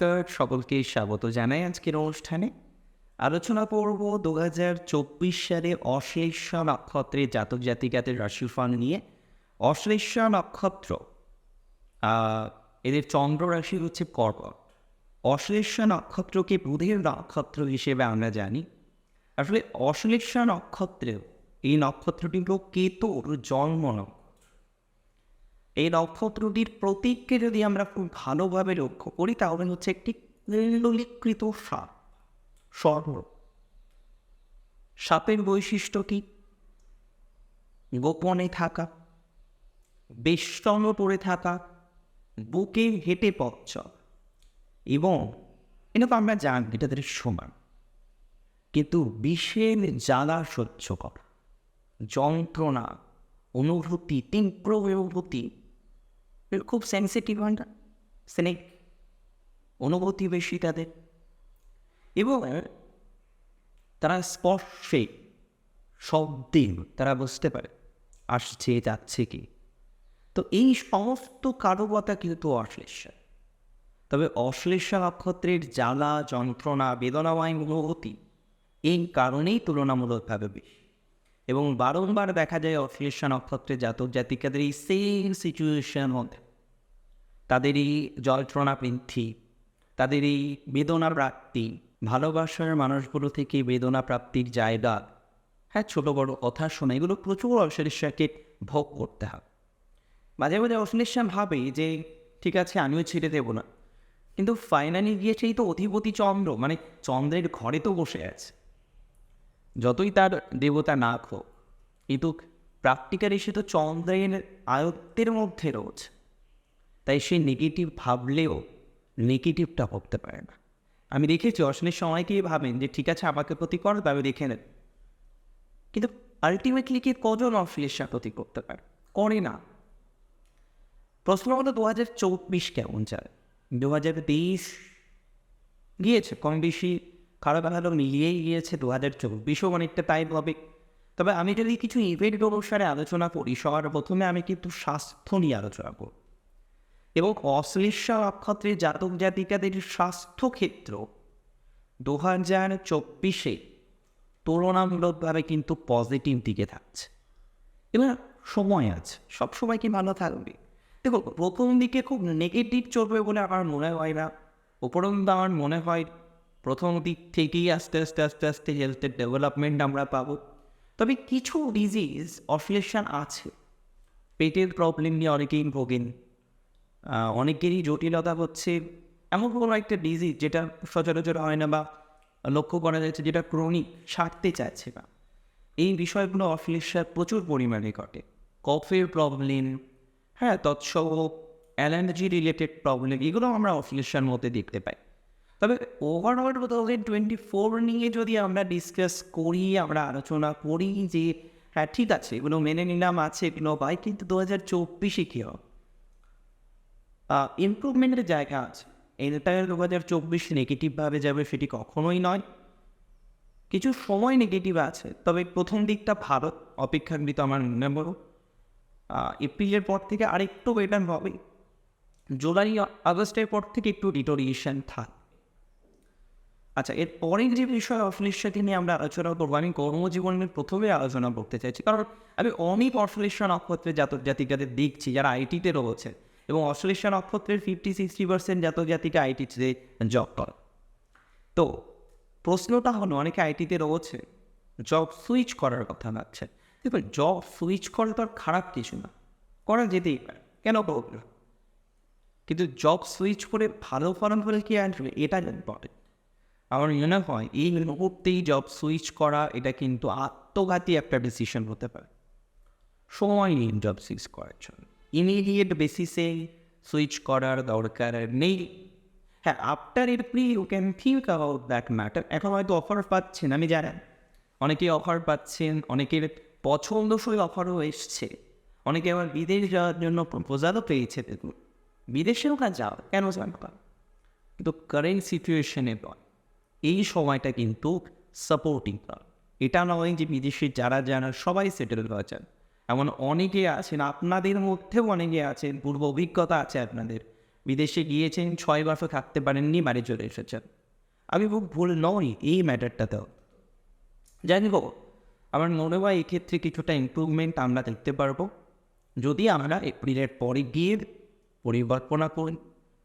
নমস্কার সকলকে স্বাগত জানাই আজকের অনুষ্ঠানে। আলোচনা করব দু হাজার চব্বিশ সালে অশ্লেষা নক্ষত্রের জাতক জাতিকাদের রাশিফল নিয়ে অশ্লেষা নক্ষত্র। এদের চন্দ্র রাশি হচ্ছে কর্কট। অশ্লেষা নক্ষত্রকে বুধের নক্ষত্র হিসেবে আমরা জানি। আসলে অশ্লেষা নক্ষত্রেও এই নক্ষত্রটি হল কেতুর জন্ম নক্ষত্র এই নক্ষত্রটির প্রতীককে যদি আমরা খুব ভালোভাবে লক্ষ্য করি, তাহলে হচ্ছে একটি কুণ্ডলীকৃত সাপ সর্ব সাপের বৈশিষ্ট্য কি? গোপনে থাকা, বেষ্টন করে থাকা, বুকে হেঁটে পথ এবং এটা তো আমরা জানি, এটা তাদের সমান। কিন্তু বিষের জ্বালা সহ্য করা, যন্ত্রণা, অনুভূতি, তীব্র অনুভূতি খুব সেন্সিটিভ হয় না স্নেক অনুভূতি বেশি তাদের এবং তারা স্পর্শে শব্দে তারা বুঝতে পারে আসছে যাচ্ছে কি তো এই সমস্ত কারবতা কিন্তু অশ্লেষা তবে অশ্লেষা নক্ষত্রের জ্বালা, যন্ত্রণা বেদনাময় অনুভূতি, এই কারণেই তুলনামূলকভাবে বেশি। এবং বারংবার দেখা যায় অশ্লেষা নক্ষত্রের জাতক জাতিকাদের এই সেম সিচুয়েশন মধ্যে। তাদের এই যন্ত্রণা বৃদ্ধি, তাদের এই বেদনা প্রাপ্তি, ভালোবাসার মানুষগুলো থেকে বেদনা প্রাপ্তির জায়গা। হ্যাঁ ছোটো বড় কথা শোনা এগুলো প্রচুর অশ্লেষাকে ভোগ করতে হয় মাঝে মাঝে অশ্লেষা ভাবে যে, ঠিক আছে, আমিও ছেড়ে দেবো না। কিন্তু ফাইনালি গিয়ে সেই তো অধিপতি চন্দ্র মানে চন্দ্রের ঘরে তো বসে আছে। যতই তার দেবতা না হোক কিন্তু প্র্যাকটিক্যালি সে তো চন্দ্রের আয়ত্তের মধ্যে রয়েছে। তাই সে নেগেটিভ ভাবলেও নেগেটিভটা ভাবতে পারে না। আমি দেখেছি অশ্বিনের সময়কেই ভাবেন যে, ঠিক আছে, আমাকে প্রতি করো তবে দেখে নেন। কিন্তু আলটিমেটলি কি কজন অশ্লেষা প্রতি করতে পারে? করে না। প্রশ্ন হলো দু হাজার চব্বিশ কেমন যায়? দু হাজার তেইশ গিয়েছে, কম বেশি খারাপ ভালো মিলিয়েই গিয়েছে দু হাজার চব্বিশও অনেকটা তাই হবে। তবে আমি যদি কিছু ইভেন্ট অনুসারে আলোচনা করি, সবার প্রথমে আমি কিন্তু স্বাস্থ্য নিয়ে আলোচনা করব। এবং অশ্লেষা নক্ষত্রের জাতক জাতিকাদের স্বাস্থ্য ক্ষেত্র দু হাজার চব্বিশে তুলনামূলকভাবে কিন্তু পজিটিভ দিকে থাকছে। এবার সময় আছে, সব সময় কি ভালো থাকবে? দেখো, প্রথম দিকে খুব নেগেটিভ চলবে বলে আমার মনে হয় না। উপরন্ত আমার মনে হয় প্রথম দিক থেকেই আস্তে আস্তে আস্তে আস্তে হেলথের ডেভেলপমেন্ট আমরা পাবো। তবে কিছু ডিজিজ অশ্লেষণ আছে। পেটের প্রবলেম নিয়ে অনেকেই ভোগেন। অনেকেরই জটিলতা হচ্ছে এমন কোনো একটা ডিজিজ যেটা সচরাচর হয় না বা লক্ষ্য করা যাচ্ছে যেটা ক্রনিক সারতে চাইছে না। এই বিষয়গুলো অশ্লেষার প্রচুর পরিমাণে ঘটে। কফের প্রবলেম হ্যাঁ তৎসহ অ্যালার্জি রিলেটেড প্রবলেম এগুলো আমরা অশ্লেষার মধ্যে দেখতে পাই। তবে overall two thousand twenty four নিয়ে যদি আমরা ডিসকাস করি, আমরা আলোচনা করি যে হ্যাঁ ঠিক আছে, এগুলো মেনে নিলাম, আছে এগুলো ভাই, কিন্তু দু হাজার চব্বিশে কী হবে? ইমপ্রুভমেন্টের জায়গা আছে। এন্টায়ার দু হাজার চব্বিশ নেগেটিভভাবে যাবে সেটি কখনোই নয়। কিছু সময় নেগেটিভ আছে, তবে প্রথম দিকটা ভালো, অপেক্ষাকৃত আমার মনে বলো এপ্রিলের পর থেকে আরেকটু বেটার হবে। জুলাই আগস্টের পর থেকে একটু ডিটোরিয়েশন থাক। আচ্ছা এর পরের যে বিষয় অশ্লেষাকে নিয়ে আমরা আলোচনা করব। আমি কর্মজীবনের প্রথমে আলোচনা করতে চাইছি। কারণ আমি অনেক অশ্লেষা নক্ষত্রের জাতক জাতিকাদের দেখছি, যারা আইটিতে রয়েছে। এবং অশ্লেষা নক্ষত্রের ফিফটি সিক্সটি পার্সেন্ট জাতক জাতিকা আইটিতে জব করে। তো, প্রশ্নটা হলো, অনেকে আইটিতে রয়েছে জব সুইচ করার কথা ভাবছে। দেখুন জব সুইচ করা তো আর খারাপ কিছু না। করা যেতেই পারে। কেন কিন্তু জব সুইচ করে ভালো ফলন হলে কি আসবে? এটা ইম্পর্টেন্ট আমার মনে হয়, এই মুহূর্তেই জব সুইচ করা, এটা কিন্তু আত্মঘাতী একটা ডিসিশন হতে পারে। সময় নেই জব সুইচ করার জন্য। ইমিডিয়েট বেসিসে সুইচ করার দরকার নেই। হ্যাঁ after April you can think about that matter এখন হয়তো অফার পাচ্ছেন, আমি জানেন অনেকে অফার পাচ্ছেন, অনেকের পছন্দসই অফারও এসছে। অনেকে আবার বিদেশ যাওয়ার জন্য প্রপোজালও পেয়েছে, দেখুন। বিদেশেও না যাও, কেন জানবা? কিন্তু কারেন্ট সিচুয়েশনে নয় এই সময়টা কিন্তু সাপোর্টিং নয় এটা নয় যে বিদেশে যারা যারা সবাই সেটেল হয়েছেন এমন অনেকে আছেন, আপনাদের মধ্যেও অনেকে আছেন, পূর্ব অভিজ্ঞতা আছে আপনাদের। বিদেশে গিয়েছেন, ছয় মাসও থাকতে পারেননি, বাড়ি চলে এসেছেন। আমি খুব ভুল নই এই ম্যাটারটাতেও যাই হোক, আমার মনে হয় এক্ষেত্রে কিছুটা ইমপ্রুভমেন্ট আমরা দেখতে পারব। যদি আমরা এপ্রিলের পরে গিয়ে পরিকল্পনা করি,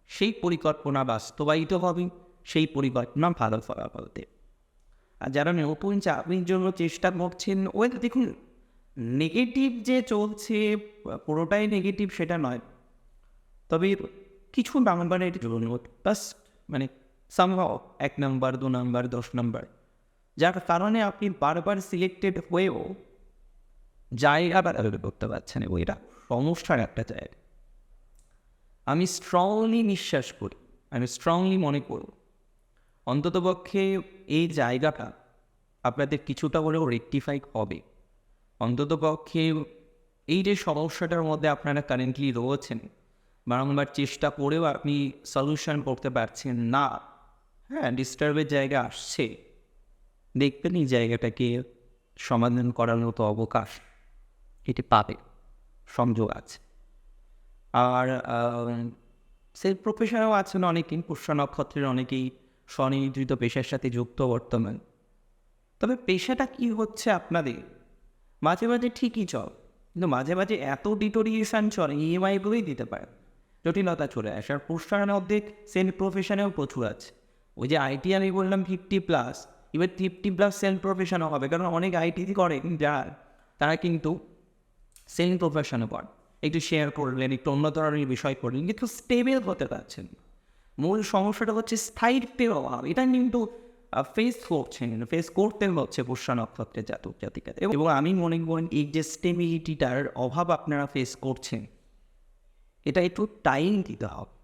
সেই পরিকল্পনা বাস্তবায়িত হবে। সেই পরিকল্পনা ভালো ফলাফল দেবে আর যারা নতুন চাকরির জন্য চেষ্টা করছেন, ওই দেখুন নেগেটিভ যে চলছে, পুরোটাই নেগেটিভ সেটা নয়। তবে কিছু নাম্বারের জন্য বাস মানে সামহাও এক নাম্বার দু নাম্বার দশ নাম্বার যার কারণে আপনি বারবার সিলেক্টেড হয়েও জায়গা বেড়াবে করতে পারছেন এটা সমস্যার একটা জায়গা আমি স্ট্রংলি বিশ্বাস করি, আমি স্ট্রংলি মনে করি অন্ততপক্ষে এই জায়গাটা আপনাদের কিছুটা হলেও রেকটিফাই হবে। অন্ততপক্ষে এই যে সমস্যাটার মধ্যে আপনারা কারেন্টলি রয়েছেন, বারংবার চেষ্টা করেও আপনি সলিউশন করতে পারছেন না। হ্যাঁ ডিস্টার্বের জায়গা আসছে। দেখবেন এই জায়গাটাকে সমাধান করার মতো অবকাশ এটি পাবে, সংযোগ আছে। আর সেলফ প্রফেশনেও আছেন অনেকেই পুষ্য নক্ষত্রের অনেকেই। স্বনিয়োজিত পেশার সাথে যুক্ত বর্তমান। তবে পেশাটা কি হচ্ছে আপনাদের? মাঝে মাঝে ঠিকই চল, কিন্তু মাঝে মাঝে এত ডিটোরিয়েশন চলে ইএমআইগুলোই দিতে পারে। জটিলতা চলে আসে, আর পুষ্টানের মধ্যে সেলফ প্রফেশনেও প্রচুর আছে। ওই যে আইটি আমি বললাম ফিফটি প্লাস এবার ফিফটি প্লাস সেলফ প্রফেশনও হবে, কারণ অনেক আইটি করেন যারা, তারা কিন্তু সেলিং প্রফেশনও পড়। একটু শেয়ার করলেন, একটু অন্য ধরনের বিষয় করলেন, কিন্তু স্টেবল হতে পারছেন না। মূল সমস্যাটা হচ্ছে স্থায়িত্বের অভাব এটা কিন্তু ফেস করছেন ফেস করতে হচ্ছে পুষ্য নক্ষত্রের জাতক জাতিকাদের। এবং আমি মনে করি এই যে স্টেবিলিটিটার অভাব আপনারা ফেস করছেন, এটা একটু টাইম দিতে হবে।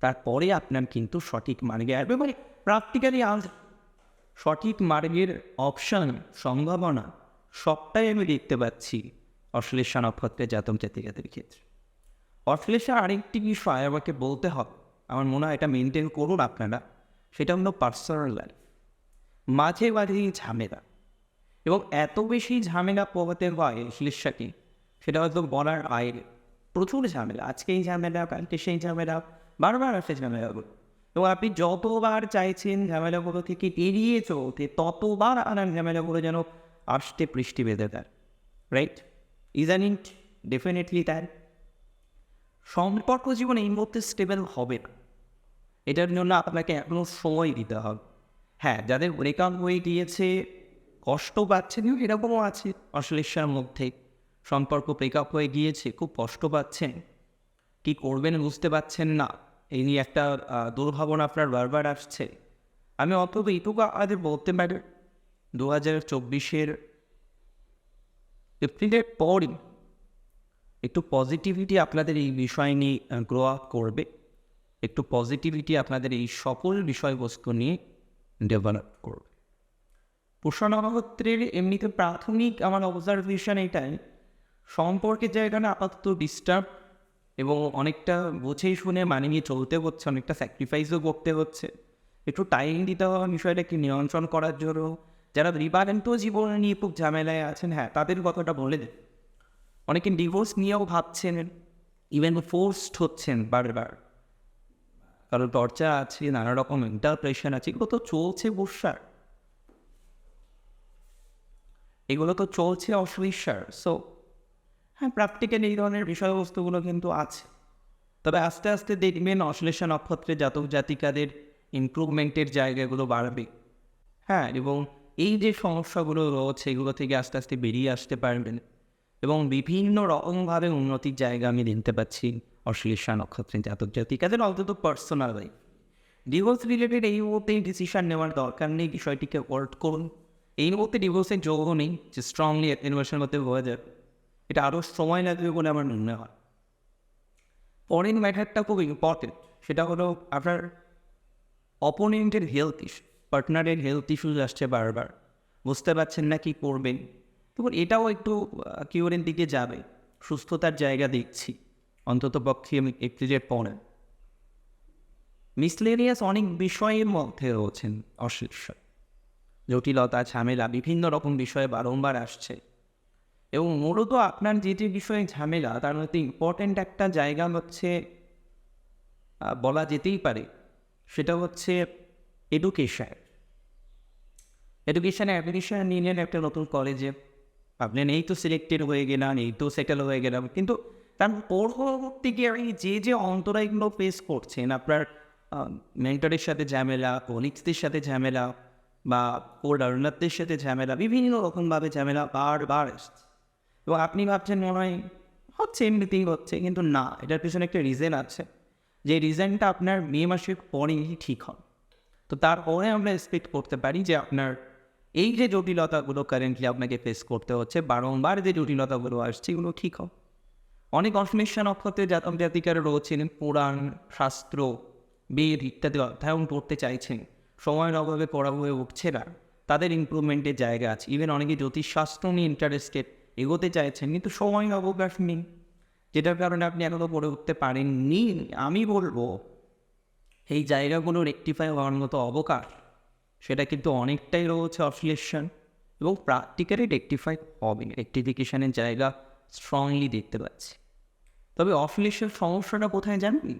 তারপরে আপনার কিন্তু সঠিক মার্গে আসবে। মানে প্র্যাকটিক্যালি আজ সঠিক মার্গের অপশান সম্ভাবনা সবটাই আমি দেখতে পাচ্ছি অশ্লেষা নক্ষত্রের জাতক জাতিকাদের ক্ষেত্রে। অশ্লেষা আরেকটি বিষয় আমাকে বলতে হবে আমার মনে হয় এটা মেনটেন করুন আপনারা। সেটা হলো পার্সোনাল লাইফ মাঝে মাঝেই ঝামেলা। এবং এত বেশি ঝামেলা পোহাতে হয় শ্লেষাকে সেটা হয়তো বলার বাইরে। প্রচুর ঝামেলা। আজকে এই ঝামেলা, কালকে সেই ঝামেলা, বারবার আসে ঝামেলাগুলো। এবং আপনি যতবার চাইছেন ঝামেলাগুলো থেকে এড়িয়ে চলতে, ততবার আনার ঝামেলাগুলো যেন আসতে পৃষ্টি বেঁধে দেয় রাইট ইজান ইট ডেফিনেটলি তার সম্পর্ক জীবন এই মুহূর্তে স্টেবল হবে না। এটার জন্য আপনাকে এখনও সময় দিতে হবে। হ্যাঁ যাদের ব্রেকআপ হয়ে গিয়েছে, কষ্ট পাচ্ছেন এরকমও আছে। অশ্লেষার মধ্যে সম্পর্ক ব্রেকআপ হয়ে গিয়েছে, খুব কষ্ট পাচ্ছেন। কি করবেন বুঝতে পারছেন না। এই নিয়ে একটা দুর্ভাবনা আপনার বারবার আসছে। আমি অন্তত এইটুকু আমাদের বলতে পারি দু হাজার চব্বিশের এপ্রিলের পরই একটু পজিটিভিটি আপনাদের এই বিষয় নিয়ে গ্রো আপ করবে। একটু পজিটিভিটি আপনাদের এই সকল বিষয়বস্তু নিয়ে ডেভেলপ করবে। পোষণ এমনিতে প্রাথমিক আমার অবজারভেশন এটাই সম্পর্কের জায়গাটা আপাতত ডিস্টার্ব এবং অনেকটা বুঝেই শুনে মানে নিয়ে চলতে হচ্ছে, অনেকটা স্যাক্রিফাইসও করতে হচ্ছে, একটু টাইম দিতে হবে বিষয়টাকে নিয়ন্ত্রণ করার জন্য। যারা রিবারেন্ট জীবন নিয়ে খুব ঝামেলায় আছেন হ্যাঁ তাদের কথাটা বলে দেন অনেকে ডিভোর্স নিয়েও ভাবছেন ইভেন ফোর্সড হচ্ছেন বারবার। কারণ টর্চা আছে, নানা রকম মেন্টাল প্রেশার আছে, এগুলো তো চলছে বর্ষার এগুলো তো চলছে অশ্লীষার সো হ্যাঁ প্র্যাকটিক্যাল এই ধরনের বিষয়বস্তুগুলো কিন্তু আছে। তবে আস্তে আস্তে দেখবেন অশ্লেষা নক্ষত্রে জাতক জাতিকাদের ইমপ্রুভমেন্টের জায়গাগুলো বাড়বে। হ্যাঁ এবং এই যে সমস্যাগুলো রয়েছে, এগুলো থেকে আস্তে আস্তে বেরিয়ে আসতে পারবেন। এবং বিভিন্ন রকমভাবে উন্নতির জায়গা আমি দেখতে পাচ্ছি। অশ্লেষা নক্ষত্রের জাতক জাতিকাদের অন্তত পার্সোনাল লাইফ ডিভোর্স রিলেটেড এই মুহূর্তে ডিসিশন নেওয়ার দরকার নেই, বিষয়টিকে ওয়ার্ড করুন। এই মুহূর্তে ডিভোর্সের যোগও নেই, যে স্ট্রংলি ইনভেশনের মধ্যে হয়ে যাবে। এটা আরও সময় লাগবে বলে আমার মনে হয়। পরের ম্যাটারটা খুব ইম্পর্টেন্ট সেটা হলো আপনার অপোনেন্টের হেলথ ইস্যু পার্টনারের হেলথ ইস্যুজ আসছে বারবার। বুঝতে পারছেন না কি করবেন? তখন এটাও একটু কিওরের দিকে যাবে। সুস্থতার জায়গা দেখছি। অন্তত পক্ষে আমি এপ্রিলের পরে। মিসলেরিয়াস অনেক বিষয়ের মধ্যে রয়েছেন অশীর্ষ। জটিলতা, ঝামেলা, বিভিন্ন রকম বিষয়ে বারংবার আসছে। এবং মূলত আপনার যে যে বিষয়ে ঝামেলা, তার মধ্যে ইম্পর্ট্যান্ট একটা জায়গা হচ্ছে বলা যেতেই পারে, সেটা হচ্ছে এডুকেশন এডুকেশানে অ্যাপ্লিকেশন নিলেন একটা নতুন কলেজে আপনি এই তো সিলেক্টেড হয়ে গেলাম, এই তো সেটেল হয়ে গেলাম। কিন্তু তার পরবর্তী গিয়ে আপনি যে যে অন্তরায়গুলো ফেস করছেন, আপনার মেন্টরের সাথে ঝামেলা কলিগসদের সাথে ঝামেলা বা লার্নারদের সাথে ঝামেলা, বিভিন্ন রকমভাবে ঝামেলা বারবার আসছে। এবং আপনি ভাবছেন মনে হয় হচ্ছে, এমনিতেই হচ্ছে, কিন্তু না, এটার পিছনে একটা রিজন আছে। যে রিজনটা আপনার মে মাসের পরেই ঠিক হয় তো তারপরে আমরা এক্সপেক্ট করতে পারি যে আপনার এই যে জটিলতাগুলো কারেন্টলি আপনাকে ফেস করতে হচ্ছে, বারংবার যে জটিলতাগুলো আসছে, এগুলো ঠিক হবে। অনেক অসমেশন অক্ষতে জাতক জাতিকারা রয়েছেন, পুরাণ, শাস্ত্র, বেদ ইত্যাদি অধ্যয়ন করতে চাইছেন। সময়ের অভাবে পড়া হয়ে উঠছে না। তাদের ইমপ্রুভমেন্টের জায়গা আছে। ইভেন অনেকে জ্যোতিষশাস্ত্র নিয়ে ইন্টারেস্টেড এগোতে চাইছেন, কিন্তু সময়ের অবকাশ নেই। যেটার কারণে আপনি এখনও পড়ে উঠতে পারেননি। আমি বলব, এই জায়গাগুলো রেকটিফাই হওয়ার মতো অবকাশ, সেটা কিন্তু অনেকটাই রয়েছে অসিলেশন এবং প্র্যাকটিক্যালি রেকটিফাই হবে রেকটিফিকেশনের জায়গা স্ট্রংলি দেখতে পাচ্ছি। তবে অফিলেশন সমস্যাটা কোথায় জানবি?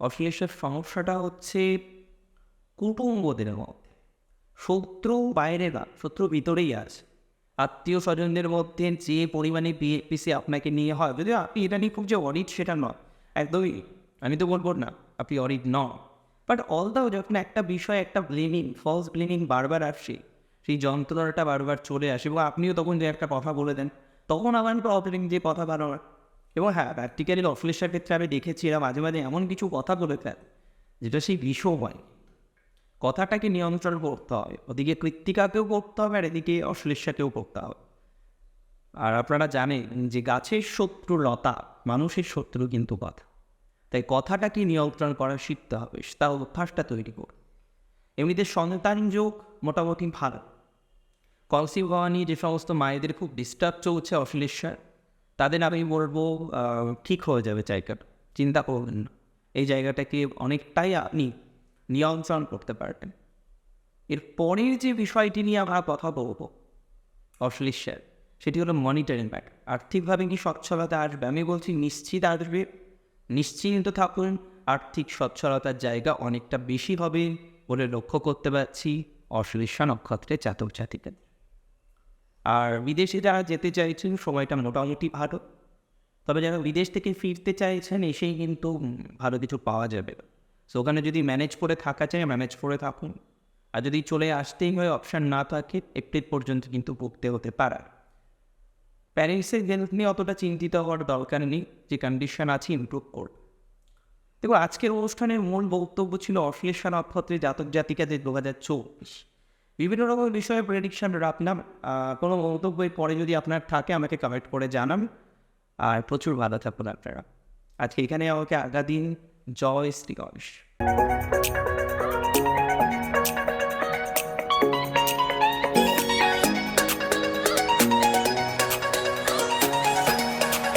অফিলেশন সমস্যাটা হচ্ছে কুটুম্বদের মধ্যে। শত্রু বাইরে না, শত্রু ভিতরেই আছে। আত্মীয় স্বজনদের মধ্যে যে পরিমাণে বিএপিসি আপনাকে নিয়ে হয় যদি আপনি এটা নিয়ে খুব যে অডিট সেটা নয়, একদমই আমি তো বলব না, আপনি অডিট নন। বাট অল দাও যখন একটা বিষয় একটা ব্লেমিং ফলস ব্লেমিং বারবার আসছে সেই যন্ত্রণাটা বারবার চলে আসে, এবং আপনিও তখন যে একটা কথা বলে দেন, তখন আমার প্রবলেম যে কথা বানানোর এবং হ্যাঁ প্র্যাকটিক্যালি অফিসের ক্ষেত্রে আমি দেখেছি এরা মাঝে মাঝে এমন কিছু কথা বলে ফেল যেটা সেই বিষয় হয় কথাটাকে নিয়ন্ত্রণ করতে হবে ওদিকে কৃত্তিকাকেও করতে হবে আর এদিকে অশ্লেষাকেও করতে হবে। আর আপনারা জানেন যে গাছের শত্রু লতা, মানুষের শত্রু কিন্তু কথা তাই কথাটাকে নিয়ন্ত্রণ করা শিখতে হবে, তা অভ্যাসটা তৈরি করুন। এমনিতে সন্তান যোগ মোটামুটি ভালো। কনসিভ হওয়া যে সমস্ত মায়েদের খুব ডিস্টার্ব চলছে অশ্লেষার তাদের আমি বলব ঠিক হয়ে যাবে জায়গাটা। চিন্তা করবেন না। এই জায়গাটাকে অনেকটাই আপনি নিয়ন্ত্রণ করতে পারবেন। এর পরের যে বিষয়টি নিয়ে আমরা কথা বলব অশ্লেষার সেটি হলো মনিটরিং ম্যাটার আর্থিকভাবে কি সচ্ছলতা আসবে? আমি বলছি নিশ্চিত আসবে। নিশ্চিন্ত থাকুন, আর্থিক সচ্ছলতার জায়গা অনেকটা বেশি হবে বলে লক্ষ্য করতে পারছি অশ্লেষা নক্ষত্রে জাতক জাতিকাদের আর বিদেশে যারা যেতে চাইছেন, সময়টা মোটামুটি ভালো। তবে যারা বিদেশ থেকে ফিরতে চাইছেন, এসেই কিন্তু ভালো কিছু পাওয়া যাবে। সো ওখানে যদি ম্যানেজ করে থাকা চাই ম্যানেজ করে থাকুন। আর যদি চলে আসতেই হয় অপশান না থাকে এপ্রিল পর্যন্ত কিন্তু ভুগতে হতে পারে। প্যারেন্টসের হেলথ নিয়ে অতটা চিন্তিত হওয়ার দরকার নেই, যে কন্ডিশন আছে ইমপ্রুভ করবে দেখো আজকের অনুষ্ঠানের মূল বক্তব্য ছিল অশ্লেষা নক্ষত্রে জাতক জাতিকাদের দু হাজার চব্বিশ। বিভিন্ন রকম বিষয়ে প্রেডিকশান রাখলাম। কোনো মন্তব্যের পরে যদি আপনার থাকে, আমাকে কমেন্ট করে জানান। আর প্রচুর ভালো থাকুন আপনারা। আজকে এখানে আমাকে আগা দিন। জয় শ্রী গণেশ।